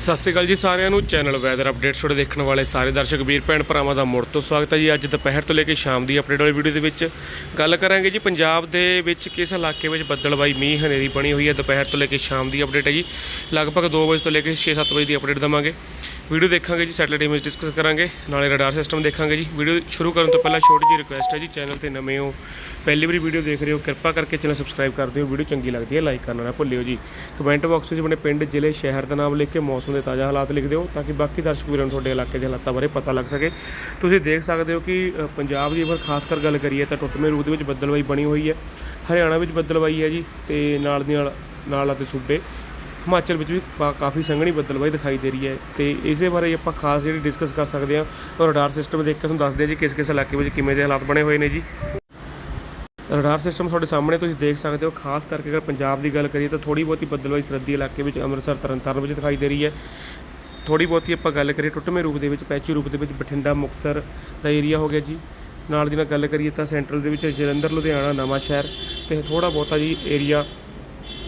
ਸਤਿ ਸ਼੍ਰੀ ਅਕਾਲ ਜੀ ਸਾਰਿਆਂ ਨੂੰ। ਚੈਨਲ ਵੈਦਰ ਅਪਡੇਟਸ ਤੁਹਾਡੇ ਦੇਖਣ ਵਾਲੇ ਸਾਰੇ ਦਰਸ਼ਕ ਵੀਰ, ਭੈਣ ਭਰਾਵਾਂ ਦਾ ਮੁੜ ਤੋਂ ਸਵਾਗਤ ਹੈ ਜੀ। ਅੱਜ ਦੁਪਹਿਰ ਤੋਂ ਲੈ ਕੇ ਸ਼ਾਮ ਦੀ ਅਪਡੇਟ ਵਾਲੀ ਵੀਡੀਓ ਦੇ ਵਿੱਚ ਗੱਲ ਕਰਾਂਗੇ ਜੀ। ਪੰਜਾਬ ਦੇ ਵਿੱਚ ਕਿਸ ਇਲਾਕੇ ਵਿੱਚ ਬੱਦਲਬਾਈ ਮੀਂਹ ਹਨੇਰੀ ਬਣੀ ਹੋਈ ਹੈ? ਦੁਪਹਿਰ ਤੋਂ ਲੈ ਕੇ ਸ਼ਾਮ ਦੀ ਅਪਡੇਟ ਹੈ ਜੀ। ਲਗਭਗ 2 ਵਜੇ ਤੋਂ ਲੈ ਕੇ 6-7 ਵਜੇ ਦੀ ਅਪਡੇਟ ਦਵਾਂਗੇ। ਵੀਡੀਓ ਦੇਖਾਂਗੇ ਜੀ, ਸੈਟਲਾਈਟ ਇਮੇਜ ਡਿਸਕਸ ਕਰਾਂਗੇ, ਨਾਲੇ ਰਡਾਰ ਸਿਸਟਮ ਦੇਖਾਂਗੇ ਜੀ। ਵੀਡੀਓ ਸ਼ੁਰੂ ਕਰਨ ਤੋਂ ਪਹਿਲਾਂ ਛੋਟੀ ਜਿਹੀ ਰਿਕੁਐਸਟ ਹੈ ਜੀ ਚੈਨਲ ਤੇ ਨਵੇਂ ਹੋ, ਪਹਿਲੀ ਵਾਰੀ ਵੀਡੀਓ ਦੇਖ ਰਹੇ ਹੋ, ਕਿਰਪਾ ਕਰਕੇ ਚੈਨਲ ਸਬਸਕ੍ਰਾਈਬ ਕਰ ਦਿਓ, ਵੀਡੀਓ ਚੰਗੀ ਲੱਗਦੀ ਹੈ ਲਾਈਕ ਕਰਨਾ ਨਾ ਭੁੱਲਿਓ ਜੀ। ਕਮੈਂਟ ਬਾਕਸ ਵਿੱਚ ਆਪਣੇ ਪਿੰਡ, ਜ਼ਿਲ੍ਹੇ, ਸ਼ਹਿਰ ਦਾ ਨਾਮ ਲਿਖ ਕੇ ਮੌਸਮ ਦੇ ਤਾਜ਼ਾ ਹਾਲਾਤ ਲਿਖ ਦਿਓ, ਤਾਂ ਕਿ ਬਾਕੀ ਦਰਸ਼ਕ ਵੀਰਾਂ ਨੂੰ ਤੁਹਾਡੇ ਇਲਾਕੇ ਦੇ ਹਾਲਾਤਾਂ ਬਾਰੇ ਪਤਾ ਲੱਗ ਸਕੇ। ਤੁਸੀਂ ਦੇਖ ਸਕਦੇ ਹੋ ਕਿ ਪੰਜਾਬ ਦੀ ਅਗਰ ਖਾਸ ਕਰ ਗੱਲ ਕਰੀਏ ਤਾਂ ਟੁੱਟਵੇਂ ਰੂਪ ਦੇ ਵਿੱਚ ਬੱਦਲਬਾਈ ਬਣੀ ਹੋਈ ਹੈ। ਹਰਿਆਣਾ ਵਿੱਚ ਬੱਦਲਬਾਈ ਹੈ ਜੀ, ਤੇ ਨਾਲ ਦੀ ਨਾਲ ਨਾਲ ਅਤੇ ਸੂਬੇ ਹਿਮਾਚਲ ਵਿੱਚ ਵੀ ਪਾ- ਕਾਫੀ ਸੰਘਣੀ ਬੱਦਲਬਾਈ ਦਿਖਾਈ ਦੇ ਰਹੀ ਹੈ ਤੇ ਇਸ ਦੇ ਬਾਰੇ ਆਪਾਂ ਖਾਸ ਜਿਹੜੀ ਡਿਸਕਸ ਕਰ ਸਕਦੇ ਹਾਂ ਔਰ ਰਡਾਰ ਸਿਸਟਮ ਦੇਖ ਕੇ ਤੁਹਾਨੂੰ ਦੱਸਦੇ ਹਾਂ ਜੀ ਕਿਸ ਕਿਸ ਇਲਾਕੇ ਵਿੱਚ ਕਿਵੇਂ ਦੇ ਹਾਲਾਤ ਬਣੇ ਹੋਏ ਨੇ ਜੀ। ਰਡਾਰ ਸਿਸਟਮ ਤੁਹਾਡੇ ਸਾਹਮਣੇ ਤੁਸੀਂ ਦੇਖ ਸਕਦੇ ਹੋ, ਖਾਸ ਕਰਕੇ ਅਗਰ ਪੰਜਾਬ ਦੀ ਗੱਲ ਕਰੀਏ ਤਾਂ ਥੋੜੀ ਬਹੁਤੀ ਬੱਦਲਬਾਈ ਸਰਦੀ ਇਲਾਕੇ ਵਿੱਚ ਅੰਮ੍ਰਿਤਸਰ, ਤਰਨਤਾਰਨ ਵਿੱਚ ਦਿਖਾਈ ਦੇ ਰਹੀ ਹੈ। ਥੋੜੀ ਬਹੁਤੀ ਆਪਾਂ ਗੱਲ ਕਰੀਏ ਟੁੱਟਵੇਂ ਰੂਪ ਦੇ ਵਿੱਚ, ਪੈਚੀ ਰੂਪ ਦੇ ਵਿੱਚ, ਬਠਿੰਡਾ, ਮੁਕਤਸਰ ਦਾ ਏਰੀਆ ਹੋ ਗਿਆ ਜੀ। ਨਾਲ ਦੀ ਨਾਲ ਗੱਲ ਕਰੀਏ ਤਾਂ ਸੈਂਟਰਲ ਦੇ ਵਿੱਚ ਜਲੰਧਰ, ਲੁਧਿਆਣਾ ਨਵਾਂ ਸ਼ਹਿਰ ਤੇ ਥੋੜਾ ਬਹੁਤਾ ਜੀ ਏਰੀਆ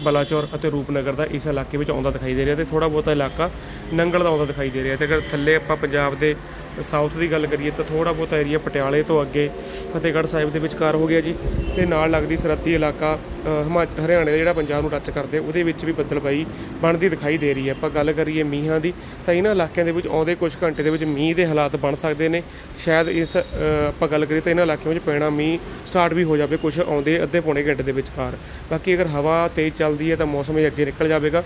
ਬਲਾਚੌਰ ਅਤੇ ਰੂਪਨਗਰ ਦਾ ਇਸ ਇਲਾਕੇ ਵਿੱਚ ਆਉਂਦਾ ਦਿਖਾਈ ਦੇ ਰਿਹਾ ਤੇ ਥੋੜਾ ਬਹੁਤਾ ਇਲਾਕਾ ਨੰਗਲ ਦਾ ਆਉਂਦਾ ਦਿਖਾਈ ਦੇ ਰਿਹਾ ਤੇ ਅਗਰ ਥੱਲੇ ਆਪਾਂ ਪੰਜਾਬ ਦੇ ਸਾਊਥ ਦੀ ਗੱਲ ਕਰੀਏ ਤਾਂ ਥੋੜਾ ਬਹੁਤਾ ਏਰੀਆ ਪਟਿਆਲੇ ਤੋਂ ਅੱਗੇ ਫਤਿਹਗੜ੍ਹ ਸਾਹਿਬ ਦੇ ਵਿਚਕਾਰ ਹੋ ਗਿਆ ਜੀ ਤੇ ਨਾਲ ਲੱਗਦੀ ਸਰਹੱਦੀ ਇਲਾਕਾ ਹਿਮਾਚਲ ਹਰਿਆਣੇ ਦਾ ਜਿਹੜਾ ਪੰਜਾਬ ਨੂੰ ਟੱਚ ਕਰਦੇ ਉਹਦੇ ਵਿੱਚ ਵੀ ਬੱਦਲਬਾਈ ਬਣਦੀ ਦਿਖਾਈ ਦੇ ਰਹੀ ਹੈ। ਆਪਾਂ ਗੱਲ ਕਰੀਏ ਮੀਂਹਾਂ ਦੀ, ਤਾਂ ਇਹਨਾਂ ਇਲਾਕਿਆਂ ਦੇ ਵਿੱਚ ਆਉਂਦੇ ਕੁਝ ਘੰਟੇ ਦੇ ਵਿੱਚ ਮੀਂਹ ਦੇ ਹਾਲਾਤ ਬਣ ਸਕਦੇ ਨੇ। ਸ਼ਾਇਦ ਇਸ ਆਪਾਂ ਗੱਲ ਕਰੀਏ ਤਾਂ ਇਹਨਾਂ ਇਲਾਕਿਆਂ ਵਿੱਚ ਪੈਣਾ ਮੀਂਹ ਸਟਾਰਟ ਵੀ ਹੋ ਜਾਵੇ ਕੁਝ ਆਉਂਦੇ ਅੱਧੇ ਪੌਣੇ ਘੰਟੇ ਦੇ ਵਿਚਕਾਰ। ਬਾਕੀ ਅਗਰ ਹਵਾ ਤੇਜ਼ ਚੱਲਦੀ ਹੈ ਤਾਂ ਮੌਸਮ ਇਹ ਅੱਗੇ ਨਿਕਲ ਜਾਵੇਗਾ।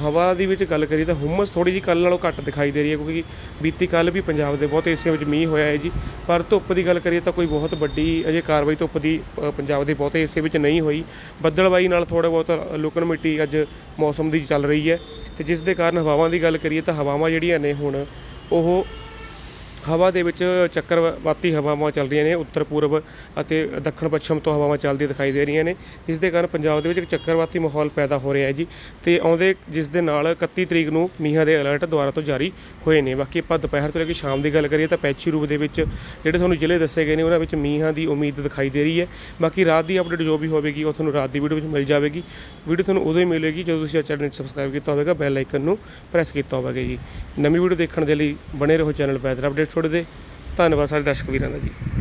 ਹਵਾ ਦੀ ਵਿੱਚ ਗੱਲ ਕਰੀਏ ਤਾਂ ਹੁਮਸ ਥੋੜੀ ਜਿਹੀ ਕੱਲ ਨਾਲੋਂ ਘੱਟ ਦਿਖਾਈ ਦੇ ਰਹੀ ਹੈ, ਕਿਉਂਕਿ ਬੀਤੀ ਕੱਲ ਵੀ ਪੰਜਾਬ ਦੇ ਬਹੁਤ ਹਿੱਸਿਆਂ ਵਿੱਚ ਮੀਂਹ ਹੋਇਆ ਹੈ ਜੀ। ਪਰ ਧੁੱਪ ਦੀ ਗੱਲ ਕਰੀਏ ਤਾਂ ਕੋਈ ਬਹੁਤ ਵੱਡੀ ਅਜੇ ਕਾਰਵਾਈ ਧੁੱਪ ਦੀ ਪੰਜਾਬ ਦੇ ਬਹੁਤੇ ਹਿੱਸੇ ਵਿੱਚ ਨਹੀਂ ਹੋਈ। ਬੱਦਲਬਾਈ ਨਾਲ ਥੋੜਾ ਬਹੁਤ ਲੁਕਣ ਮਿੱਟੀ ਅੱਜ ਮੌਸਮ ਦੀ ਚੱਲ ਰਹੀ ਹੈ ਤੇ ਜਿਸ ਦੇ ਕਾਰਨ ਹਵਾਵਾਂ ਦੀ ਗੱਲ ਕਰੀਏ ਤਾਂ ਹਵਾਵਾਂ ਜਿਹੜੀਆਂ ਨੇ ਹੁਣ ਉਹ ਹਵਾ ਦੇ ਵਿੱਚ ਚੱਕਰਵਾਤੀ ਹਵਾਵਾਂ ਚੱਲ ਰਹੀਆਂ ਨੇ, ਉੱਤਰ ਪੂਰਬ ਅਤੇ ਦੱਖਣ ਪੱਛਮ ਤੋਂ ਹਵਾਵਾਂ ਚੱਲਦੀਆਂ ਦਿਖਾਈ ਦੇ ਰਹੀਆਂ ਨੇ। ਜਿਸ ਦੇ ਕਾਰਨ ਪੰਜਾਬ ਦੇ ਵਿੱਚ ਇੱਕ ਚੱਕਰਵਾਤੀ ਮਾਹੌਲ ਪੈਦਾ ਹੋ ਰਿਹਾ ਹੈ ਜੀ ਤੇ ਆਉਂਦੇ ਜਿਸ ਦੇ ਨਾਲ 31 ਤਰੀਕ ਨੂੰ ਮੀਂਹਾਂ ਦੇ ਅਲਰਟ ਦੁਆਰਾ ਤੋਂ ਜਾਰੀ ਹੋਏ ਨੇ। ਬਾਕੀ ਆਪਾਂ ਦੁਪਹਿਰ ਤੋਂ ਲੈ ਕੇ ਸ਼ਾਮ ਦੀ ਗੱਲ ਕਰੀਏ ਤਾਂ ਪੈਚੀ ਰੂਪ ਦੇ ਵਿੱਚ ਜਿਹੜੇ ਤੁਹਾਨੂੰ ਜ਼ਿਲ੍ਹੇ ਦੱਸੇ ਗਏ ਨੇ, ਉਹਨਾਂ ਵਿੱਚ ਮੀਂਹਾਂ ਦੀ ਉਮੀਦ ਦਿਖਾਈ ਦੇ ਰਹੀ ਹੈ। ਬਾਕੀ ਰਾਤ ਦੀ ਅਪਡੇਟ ਜੋ ਵੀ ਹੋਵੇਗੀ, ਉਹ ਤੁਹਾਨੂੰ ਰਾਤ ਦੀ ਵੀਡੀਓ ਵਿੱਚ ਮਿਲ ਜਾਵੇਗੀ। ਵੀਡੀਓ ਤੁਹਾਨੂੰ ਉਦੋਂ ਹੀ ਮਿਲੇਗੀ ਜਦੋਂ ਤੁਸੀਂ ਚੈਨਲ ਨੂੰ ਸਬਸਕ੍ਰਾਈਬ ਕੀਤਾ ਹੋਵੇਗਾ ਬੈਲ ਆਈਕਨ ਨੂੰ ਪ੍ਰੈਸ ਕੀਤਾ ਹੋਵੇਗਾ ਜੀ। ਨਵੀਂ ਵੀਡੀਓ ਦੇਖਣ ਦੇ ਲਈ ਬਣੇ ਰਹੋ ਚੈਨਲ ਪੈਦਰ ਅਪਡੇਟ ਛੋੜ ਦੇ ਧੰਨਵਾਦ ਸਾਰੇ ਦਰਸ਼ਕ ਵੀਰਾਂ ਦਾ ਜੀ।